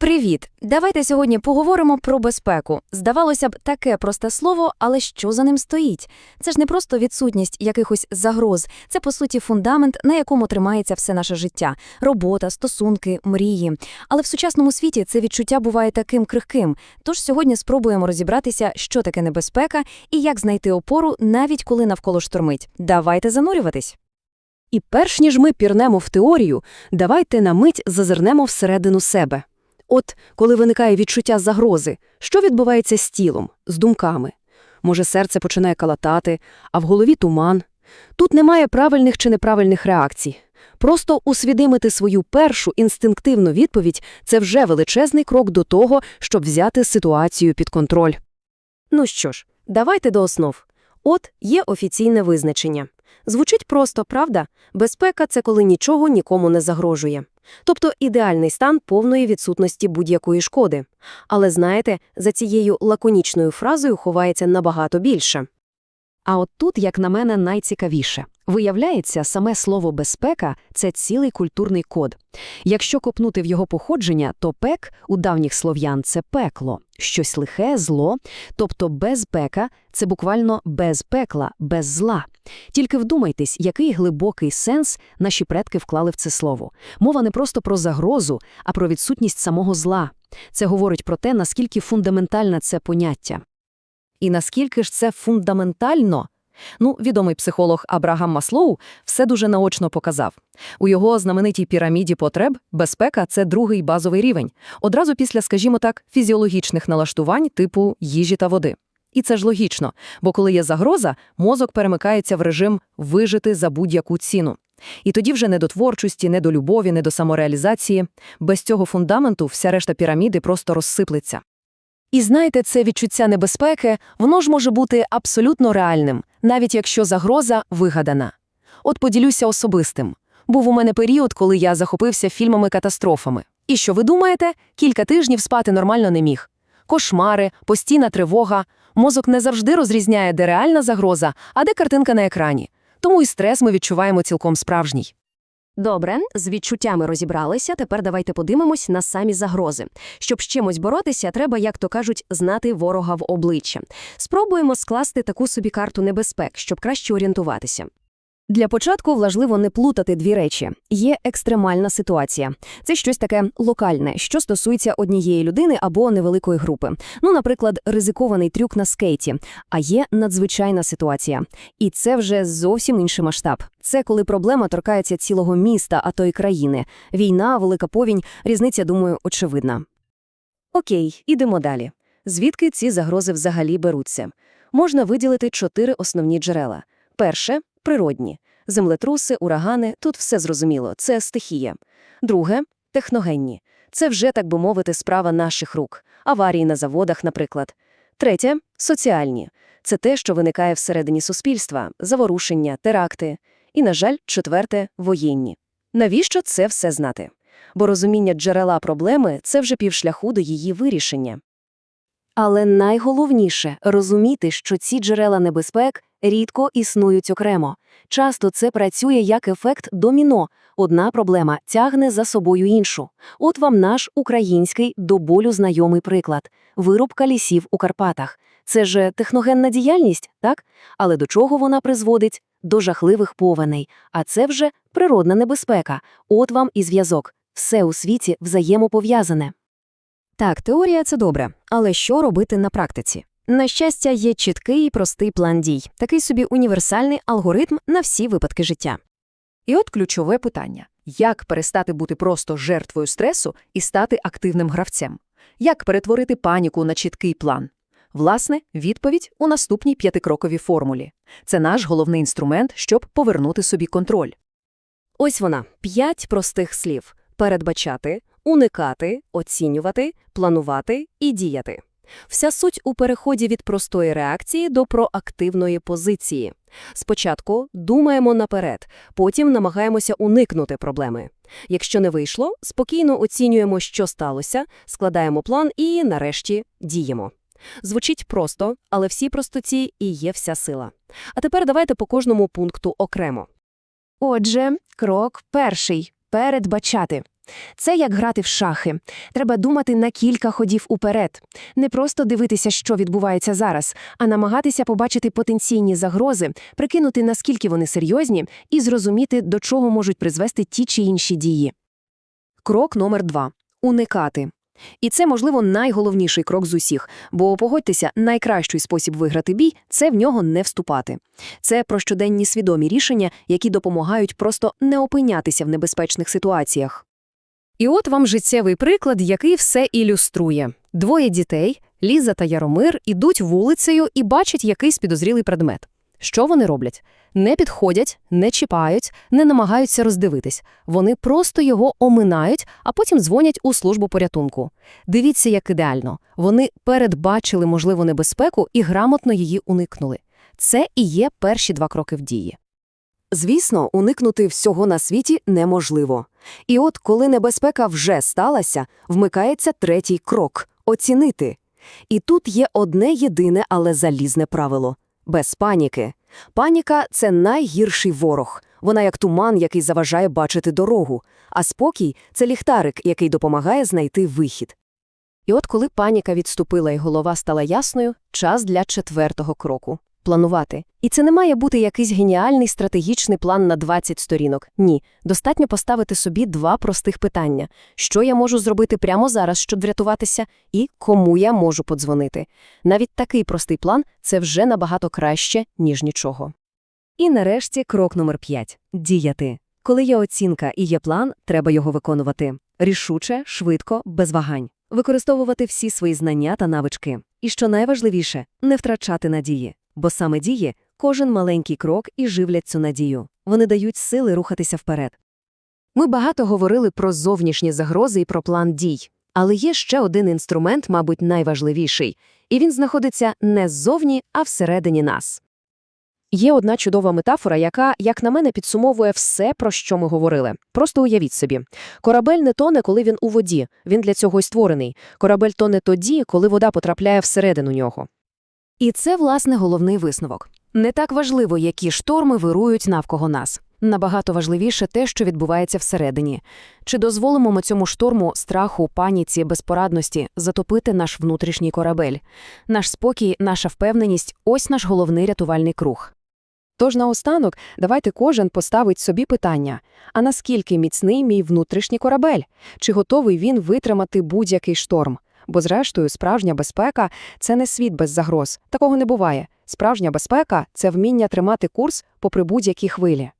Привіт! Давайте сьогодні поговоримо про безпеку. Здавалося б, таке просте слово, але що за ним стоїть? Це ж не просто відсутність якихось загроз, це по суті фундамент, на якому тримається все наше життя: робота, стосунки, мрії. Але в сучасному світі це відчуття буває таким крихким. Тож сьогодні спробуємо розібратися, що таке небезпека і як знайти опору, навіть коли навколо штормить. Давайте занурюватись. І перш ніж ми пірнемо в теорію, давайте на мить зазирнемо всередину себе. От, коли виникає відчуття загрози, що відбувається з тілом, з думками? Може, серце починає калатати, а в голові туман. Тут немає правильних чи неправильних реакцій. Просто усвідомити свою першу інстинктивну відповідь – це вже величезний крок до того, щоб взяти ситуацію під контроль. Ну що ж, давайте до основ. От є офіційне визначення. Звучить просто, правда? Безпека – це коли нічого нікому не загрожує. Тобто ідеальний стан повної відсутності будь-якої шкоди. Але знаєте, за цією лаконічною фразою ховається набагато більше. А от тут, як на мене, найцікавіше. Виявляється, саме слово «безпека» – це цілий культурний код. Якщо копнути в його походження, то пек у давніх слов'ян – це пекло, щось лихе, зло, тобто безпека – це буквально без пекла, без зла. Тільки вдумайтесь, який глибокий сенс наші предки вклали в це слово. Мова не просто про загрозу, а про відсутність самого зла. Це говорить про те, наскільки фундаментальне це поняття. І наскільки ж це фундаментально? Ну, відомий психолог Абрагам Маслоу все дуже наочно показав. У його знаменитій піраміді потреб безпека – це другий базовий рівень, одразу після, скажімо так, фізіологічних налаштувань типу їжі та води. І це ж логічно, бо коли є загроза, мозок перемикається в режим «вижити за будь-яку ціну». І тоді вже не до творчості, не до любові, не до самореалізації. Без цього фундаменту вся решта піраміди просто розсиплеться. І знаєте, це відчуття небезпеки, воно ж може бути абсолютно реальним, навіть якщо загроза вигадана. От поділюся особистим. Був у мене період, коли я захопився фільмами-катастрофами. І що ви думаєте, кілька тижнів спати нормально не міг. Кошмари, постійна тривога. Мозок не завжди розрізняє, де реальна загроза, а де картинка на екрані. Тому і стрес ми відчуваємо цілком справжній. Добре, з відчуттями розібралися, тепер давайте подивимось на самі загрози. Щоб з чимось боротися, треба, як то кажуть, знати ворога в обличчя. Спробуємо скласти таку собі карту небезпек, щоб краще орієнтуватися. Для початку важливо не плутати дві речі. Є екстремальна ситуація. Це щось таке локальне, що стосується однієї людини або невеликої групи. Ну, наприклад, ризикований трюк на скейті. А є надзвичайна ситуація. І це вже зовсім інший масштаб. Це коли проблема торкається цілого міста, а то й країни. Війна, велика повінь, різниця, думаю, очевидна. Окей, ідемо далі. Звідки ці загрози взагалі беруться? Можна виділити чотири основні джерела. Перше – природні. Землетруси, урагани, тут все зрозуміло, це стихія. Друге – техногенні. Це вже, так би мовити, справа наших рук. Аварії на заводах, наприклад. Третє – соціальні. Це те, що виникає всередині суспільства, заворушення, теракти. І, на жаль, четверте – воєнні. Навіщо це все знати? Бо розуміння джерела проблеми – це вже півшляху до її вирішення. Але найголовніше – розуміти, що ці джерела небезпек рідко існують окремо. Часто це працює як ефект доміно. Одна проблема тягне за собою іншу. От вам наш український до болю знайомий приклад – вирубка лісів у Карпатах. Це ж техногенна діяльність, так? Але до чого вона призводить? До жахливих повеней. А це вже природна небезпека. От вам і зв'язок. Все у світі взаємопов'язане. Так, теорія це добре, але що робити на практиці? На щастя, є чіткий і простий план дій, такий собі універсальний алгоритм на всі випадки життя. І от ключове питання – як перестати бути просто жертвою стресу і стати активним гравцем? Як перетворити паніку на чіткий план? Власне, відповідь у наступній п'ятикроковій формулі. Це наш головний інструмент, щоб повернути собі контроль. Ось вона п'ять простих слів: передбачати, уникати, оцінювати, планувати і діяти. Вся суть у переході від простої реакції до проактивної позиції. Спочатку думаємо наперед, потім намагаємося уникнути проблеми. Якщо не вийшло, спокійно оцінюємо, що сталося, складаємо план і, нарешті, діємо. Звучить просто, але в цій простоті і є вся сила. А тепер давайте по кожному пункту окремо. Отже, крок перший – передбачати. Це як грати в шахи. Треба думати на кілька ходів уперед. Не просто дивитися, що відбувається зараз, а намагатися побачити потенційні загрози, прикинути, наскільки вони серйозні, і зрозуміти, до чого можуть призвести ті чи інші дії. Крок номер два – уникати. І це, можливо, найголовніший крок з усіх, бо, погодьтеся, найкращий спосіб виграти бій – це в нього не вступати. Це про щоденні свідомі рішення, які допомагають просто не опинятися в небезпечних ситуаціях. І от вам життєвий приклад, який все ілюструє. Двоє дітей, Ліза та Яромир, ідуть вулицею і бачать якийсь підозрілий предмет. Що вони роблять? Не підходять, не чіпають, не намагаються роздивитись. Вони просто його оминають, а потім дзвонять у службу порятунку. Дивіться, як ідеально. Вони передбачили можливу небезпеку і грамотно її уникнули. Це і є перші два кроки в дії. Звісно, уникнути всього на світі неможливо. І от коли небезпека вже сталася, вмикається третій крок – оцінити. І тут є одне єдине, але залізне правило – без паніки. Паніка – це найгірший ворог. Вона як туман, який заважає бачити дорогу. А спокій – це ліхтарик, який допомагає знайти вихід. І от коли паніка відступила і голова стала ясною, час для четвертого кроку – планувати. І це не має бути якийсь геніальний стратегічний план на 20 сторінок. Ні, достатньо поставити собі два простих питання. Що я можу зробити прямо зараз, щоб врятуватися, і кому я можу подзвонити. Навіть такий простий план – це вже набагато краще, ніж нічого. І нарешті крок номер 5 – діяти. Коли є оцінка і є план, треба його виконувати. Рішуче, швидко, без вагань. Використовувати всі свої знання та навички. І що найважливіше – не втрачати надії. Бо саме дії – кожен маленький крок і живлять цю надію. Вони дають сили рухатися вперед. Ми багато говорили про зовнішні загрози і про план дій. Але є ще один інструмент, мабуть, найважливіший, і він знаходиться не ззовні, а всередині нас. Є одна чудова метафора, яка, як на мене, підсумовує все, про що ми говорили. Просто уявіть собі. Корабель не тоне, коли він у воді, він для цього й створений. Корабель тоне тоді, коли вода потрапляє всередину нього. І це, власне, головний висновок. Не так важливо, які шторми вирують навколо нас. Набагато важливіше те, що відбувається всередині. Чи дозволимо ми цьому шторму, страху, паніці, безпорадності затопити наш внутрішній корабель? Наш спокій, наша впевненість – ось наш головний рятувальний круг. Тож наостанок давайте кожен поставить собі питання, а наскільки міцний мій внутрішній корабель? Чи готовий він витримати будь-який шторм? Бо зрештою справжня безпека – це не світ без загроз. Такого не буває. Справжня безпека – це вміння тримати курс попри будь-які хвилі.